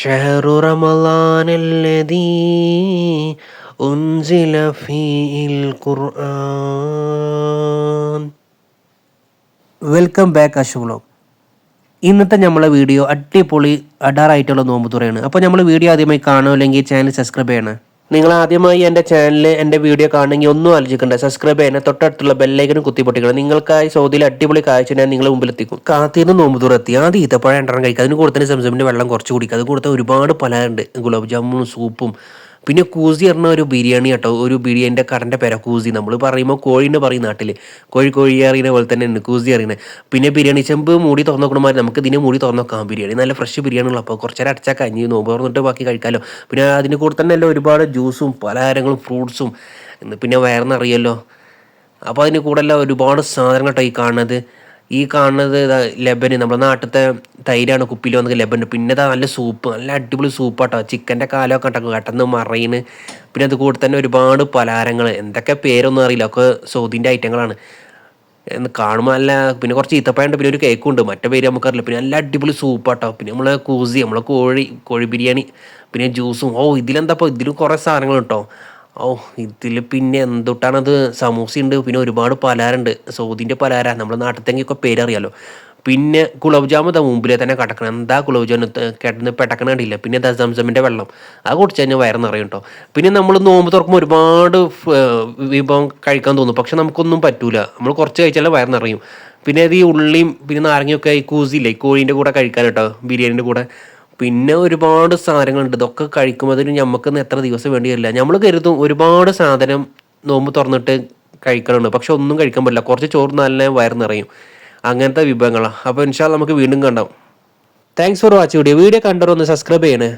ഷഹറു റമലാനല്ലതീ ഉൻസില ഫീൽ ഖുർആൻ. വെൽക്കം ബാക്ക് അഷുബ്ലോ ഇന്നത്തെ നമ്മളെ വീഡിയോ അടിപൊളി അഡാറായിട്ടുള്ള നോമ്പുതുറയാണ്. അപ്പോൾ നമ്മൾ വീഡിയോ ആദ്യമായി കാണുമല്ലെങ്കിൽ ചാനൽ സബ്സ്ക്രൈബ് ചെയ്യണം. നിങ്ങൾ ആദ്യമായി എന്റെ ചാനൽ എന്റെ വീഡിയോ കാണണമെങ്കിൽ ഒന്നും ആലോചിക്കണ്ട. സബ്സ്ക്രൈബ് ചെയ്യണം തൊട്ടടുത്തുള്ള ബെല്ലൈക്കനും കുത്തിപ്പൊട്ടിക്കണം. നിങ്ങൾക്കായി സൗദിയിൽ അടിപൊളി കാഴ്ച ഞാൻ നിങ്ങളെ മുമ്പിലെത്തിക്കും. കാത്തിരുന്ന് നോമ്പ് തുറത്തി. ആദ്യം ഈത്തപ്പഴം എണ്ണം കഴിക്കുക. അതിന് കൂടുതൽ സംസമിന്റെ വെള്ളം കുറച്ച് കുടിക്കുക. അത് കൊടുത്ത ഒരുപാട് പലരുണ്ട് ഗുലാബ് ജാമുനും സൂപ്പും. പിന്നെ കൂസി പറഞ്ഞ ഒരു ബിരിയാണി കേട്ടോ ഒരു ബിരിയാണിന്റെ കടന്റെ പേര കൂസി. നമ്മൾ പറയുമ്പോൾ കോഴീന്റെ പറയും നാട്ടിൽ കോഴി കോഴി അറിയുന്ന പോലെ തന്നെ ഉണ്ട് കൂസി അറിയുന്നത്. പിന്നെ ബിരിയാണി ചെമ്പ് മൂടി തുറന്നോക്കണമാർ നമുക്ക് ഇതിനെ മൂടി തുറന്നോക്കാം. ബിരിയാണി നല്ല ഫ്രഷ് ബിരിയാണികൾ അപ്പോൾ കുറച്ചേരം അടച്ചാൽ കഞ്ഞി നോമ്പ് തുറന്നിട്ട് ബാക്കി കഴിക്കാമല്ലോ പിന്നെ അതിന് കൂടെ തന്നെ അല്ല ഒരുപാട് ജ്യൂസും പലഹാരങ്ങളും ഫ്രൂട്ട്സും പിന്നെ വയറിന്നറിയല്ലോ അപ്പോൾ അതിന് കൂടെ എല്ലാം ഒരുപാട് സാധനങ്ങൾ കേട്ടോ ഈ കാണുന്നത്. ഈ കാണുന്നത് ലെബന് നമ്മുടെ നാട്ടിലത്തെ തൈരാണ് കുപ്പിയിൽ വന്നത് ലെബൻ പിന്നെ നല്ല സൂപ്പ് നല്ല അടിപൊളി സൂപ്പ് കേട്ടോ ചിക്കന്റെ കാലമൊക്കെ കേട്ടോ കട്ടന്ന് മറയിന്. പിന്നെ അത് കൂടെ തന്നെ ഒരുപാട് പലഹാരങ്ങൾ എന്തൊക്കെ പേരൊന്നും അറിയില്ല ഒക്കെ സൗദിന്റെ ഐറ്റങ്ങളാണ്. എന്ന് കാണുമ്പോൾ നല്ല പിന്നെ കുറച്ച് ഈത്തപ്പഴമുണ്ട് പിന്നെ ഒരു കേക്കും ഉണ്ട് മറ്റേ പേര് നമുക്കറിയില്ല പിന്നെ നല്ല അടിപൊളി സൂപ്പ് കേട്ടോ പിന്നെ നമ്മളെ കൂസി നമ്മളെ കോഴി കോഴി ബിരിയാണി പിന്നെ ജ്യൂസും. ഓ ഇതിലെന്താ ഇപ്പോൾ ഇതിലും കുറേ സാധനങ്ങൾ കേട്ടോ ഓ ഇതിൽ പിന്നെ എന്തുട്ടാണത്? സമൂസ ഉണ്ട് പിന്നെ ഒരുപാട് പലഹാരമുണ്ട് സൗദിന്റെ പലഹാര നമ്മുടെ നാട്ടിലത്തേക്കൊക്കെ പേരറിയാലോ. പിന്നെ ഗുലാബ് ജാമു ഇതാ മുമ്പിലെ തന്നെ കിടക്കണം. എന്താ ഗുലാബ് ജാമു കിടന്ന് പെട്ടക്കണ കണ്ടില്ല? പിന്നെ ദാ സംസമിന്റെ വെള്ളം. അത് കുടിച്ച് കഴിഞ്ഞാൽ വയറ് നിറയും കേട്ടോ പിന്നെ നമ്മൾ നോമ്പ് തുറക്കുമ്പോൾ ഒരുപാട് വിഭവം കഴിക്കാൻ തോന്നും. പക്ഷെ നമുക്കൊന്നും പറ്റൂല. നമ്മൾ കുറച്ച് കഴിച്ചാലേ വയറ് നിറയും. പിന്നെ അത് ഈ ഉള്ളിയും പിന്നെ നാരങ്ങയൊക്കെ ഈ കൂസില്ലേ? കോഴീന്റെ കൂടെ കഴിക്കാൻ കേട്ടോ ബിരിയാണിന്റെ കൂടെ. പിന്നെ ഒരുപാട് സാധനങ്ങളുണ്ട്. ഇതൊക്കെ കഴിക്കുമ്പോഴത്തേന് നമുക്ക് എത്ര ദിവസം വേണ്ടി വരില്ല. നമ്മൾ കരുതും ഒരുപാട് സാധനം നോമ്പ് തുറന്നിട്ട് കഴിക്കണമെന്ന് പക്ഷെ ഒന്നും കഴിക്കാൻ പറ്റില്ല. കുറച്ച് ചോറ് നല്ല വയറ് നിറയും. അങ്ങനത്തെ വിഭവങ്ങളാണ് അപ്പോൾ ഇൻഷാ അല്ലാ നമുക്ക് വീണ്ടും കണ്ടാവും thanks for watching video video കണ്ടവരൊന്ന് subscribe ചെയ്യണേ.